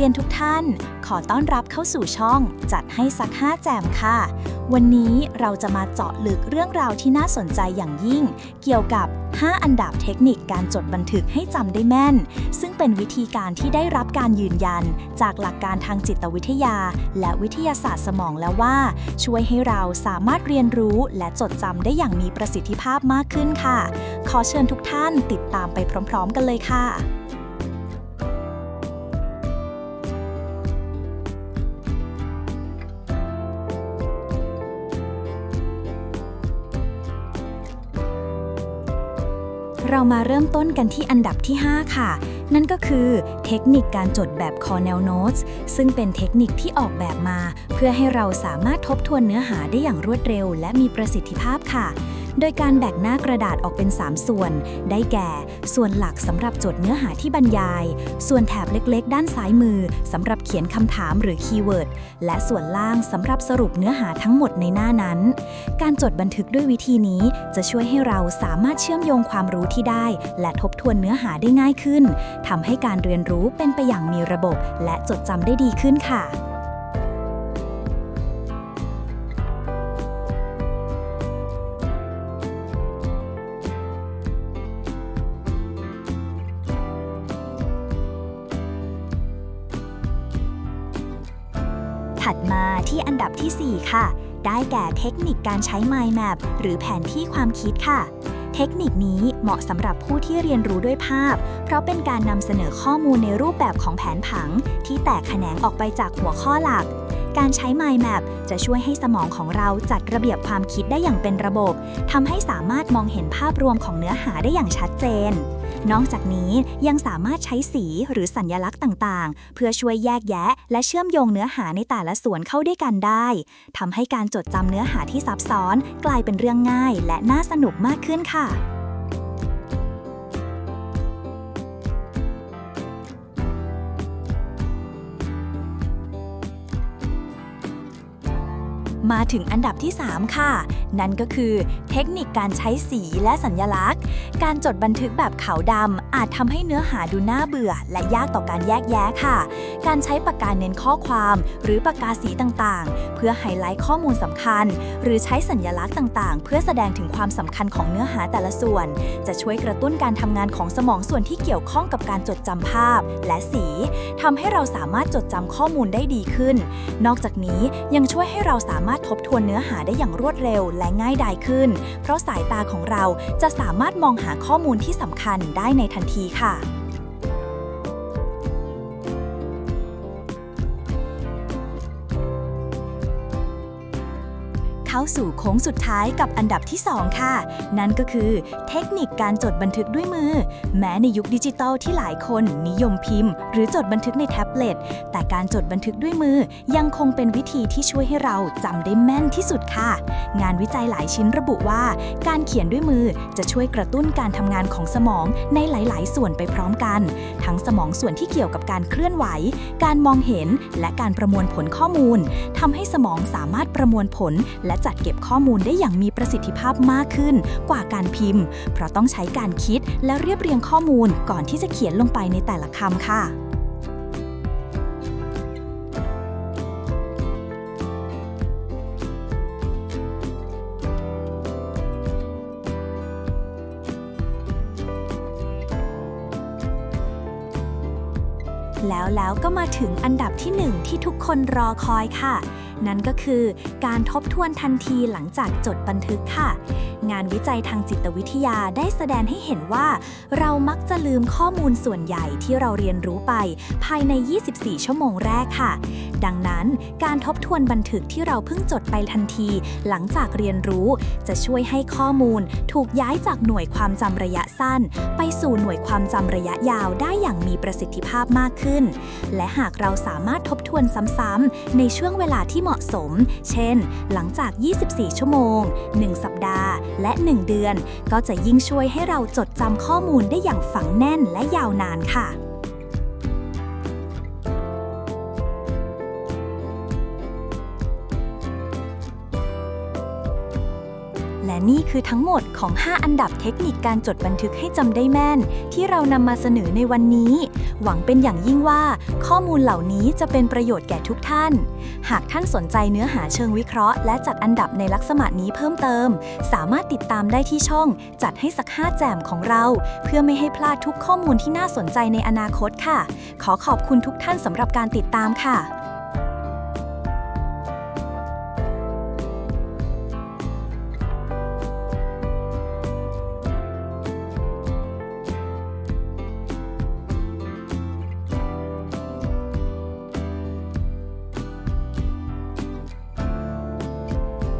รียนทุกท่าน ขอต้อนรับเข้าสู่ช่องจัดให้สักห้าแจมค่ะ วันนี้เราจะมาเจาะลึกเรื่องราวที่น่าสนใจอย่างยิ่ง เกี่ยวกับ 5 อันดับเทคนิคการจดบันทึกให้จำได้แม่น ซึ่งเป็นวิธีการที่ได้รับการยืนยัน จากหลักการทางจิตวิทยา และวิทยาศาสตร์สมองแล้วว่า ช่วยให้เราสามารถเรียนรู้และจดจำได้อย่างมีประสิทธิภาพมากขึ้นค่ะ ขอเชิญทุกท่านติดตามไปพร้อม ๆ กันเลยค่ะ เรามาเริ่มต้นกันที่อันดับที่ 5 ค่ะ นั่นก็คือเทคนิคการจดแบบ Cornell Notes ซึ่งเป็นเทคนิคที่ออกแบบมา เพื่อให้เราสามารถทบทวนเนื้อหาได้อย่างรวดเร็ว และมีประสิทธิภาพค่ะ โดยการแบ่งหน้ากระดาษออกเป็น 3 ส่วน ได้แก่ ส่วนหลักสำหรับจดเนื้อหาที่บรรยาย ส่วนแถบเล็กๆ ด้านซ้ายมือสำหรับเขียนคำถามหรือคีย์เวิร์ด และส่วนล่างสำหรับสรุปเนื้อหาทั้งหมดในหน้านั้น การจดบันทึกด้วยวิธีนี้จะช่วยให้เราสามารถเชื่อมโยงความรู้ที่ได้ และทบทวนเนื้อหาได้ง่ายขึ้นทำให้การเรียนรู้เป็นไปอย่างมีระบบ และจดจำได้ดีขึ้นค่ะ มาที่อันดับทีสี่ 4 ค่ะ ได้แก่เทคนิคการใช้ Mind Map หรือแผนที่ความคิดค่ะ เทคนิคนี้เหมาะสำหรับผู้ที่เรียนรู้ด้วยภาพ เพราะเป็นการนำเสนอข้อมูลในรูปแบบของแผนผัง ที่แตกแขนงออกไปจากหัวข้อหลัก การใช้ Mind Map จะช่วยให้สมองของเราจัดระเบียบความคิดได้อย่างเป็นระบบทำให้สามารถมองเห็นภาพรวมของเนื้อหาได้อย่างชัดเจน นอกจากนี้ยังสามารถใช้สีหรือสัญลักษณ์ต่างๆ เพื่อช่วยแยกแยะ และเชื่อมโยงเนื้อหาในแต่ละส่วนเข้าด้วยกันได้ทำให้การจดจำเนื้อหาที่ซับซ้อน กลายเป็นเรื่องง่าย และน่าสนุกมากขึ้นค่ะ มาถึงอันดับที่ 3 ค่ะ นั่นก็คือเทคนิคการใช้สีและสัญญลักษณ์ การจดบันทึกแบบขาวดำอาจทำให้เนื้อหาดูน่าเบื่อ และยากต่อการแยกแยะค่ะ การใช้ปากกาเน้นข้อความ หรือปากกาสีต่างๆ เพื่อไฮไลท์ข้อมูลสำคัญ หรือใช้สัญญลักษณ์ต่างๆ เพื่อแสดงถึงความสำคัญของเนื้อหาแต่ละส่วน จะช่วยกระตุ้นการทำงานของสมองส่วนที่เกี่ยวข้องกับการจดจำภาพ และสีทำให้เราสามารถจดจำข้อมูลได้ดีขึ้น นอกจากนี้ยังช่วยให้เราสามารถทบทวนเนื้อหาได้อย่างรวดเร็ว และง่ายดายขึ้น เพราะสายตาของเราจะสามารถมองหาข้อมูลที่สำคัญได้ในทันทีค่ะ เข้าสู่โค้งสุดท้ายกับอันดับที่ 2 ค่ะ นั่นก็คือเทคนิคการจดบันทึกด้วยมือ แม้ในยุคดิจิตอลที่หลายคนนิยมพิมพ์ หรือจดบันทึกในแท็บเล็ต แต่การจดบันทึกด้วยมือยังคงเป็นวิธีที่ช่วยให้เราจำได้แม่นที่สุดค่ะ งานวิจัยหลายชิ้นระบุว่า การเขียนด้วยมือจะช่วยกระตุ้นการทำงานของสมองในหลาย ๆ ส่วนไปพร้อมกัน ทั้งสมองส่วนที่เกี่ยวกับการเคลื่อนไหว การมองเห็น และการประมวลผลข้อมูลทำให้สมองสามารถประมวลผลและจัดเก็บข้อมูลได้อย่างมีประสิทธิภาพมากขึ้นกว่าการพิมพ์ เพราะต้องใช้การคิดและเรียบเรียงข้อมูลก่อนที่จะเขียนลงไปในแต่ละคำค่ะ แล้วแล้วก็มาถึงอันดับที่หนึ่งที่ทุกคนรอคอยค่ะ นั่นก็คือการทบทวนทันทีหลังจากจดบันทึกค่ะ งานวิจัยทางจิตวิทยาได้แสดงให้เห็นว่า เรามักจะลืมข้อมูลส่วนใหญ่ที่เราเรียนรู้ไป ภายใน 24 ชั่วโมงแรกค่ะ ดังนั้น การทบทวนบันทึกที่เราเพิ่งจดไปทันที หลังจากเรียนรู้ จะช่วยให้ข้อมูล ถูกย้ายจากหน่วยความจำระยะสั้น ไปสู่หน่วยความจำระยะยาวได้อย่างมีประสิทธิภาพมากขึ้น และหากเราสามารถทบทวนซ้ำๆในช่วงเวลาที่เหมาะสม เช่น หลังจาก 24 ชั่วโมง 1 สัปดาห์และ 1 เดือน ก็จะยิ่งช่วยให้เราจดจำข้อมูลได้อย่างฝังแน่นและยาวนานค่ะ นี่คือทั้งหมดของ 5 อันดับเทคนิคการจดบันทึกให้จำได้แม่น ที่เรานำมาเสนอในวันนี้ หวังเป็นอย่างยิ่งว่า ข้อมูลเหล่านี้จะเป็นประโยชน์แก่ทุกท่าน หากท่านสนใจเนื้อหาเชิงวิเคราะห์ และจัดอันดับในลักษณะนี้เพิ่มเติม สามารถติดตามได้ที่ช่อง จัดให้สักห้าแจมของเรา เพื่อไม่ให้พลาดทุกข้อมูลที่น่าสนใจในอนาคตค่ะ ขอขอบคุณทุกท่านสำหรับการติดตามค่ะ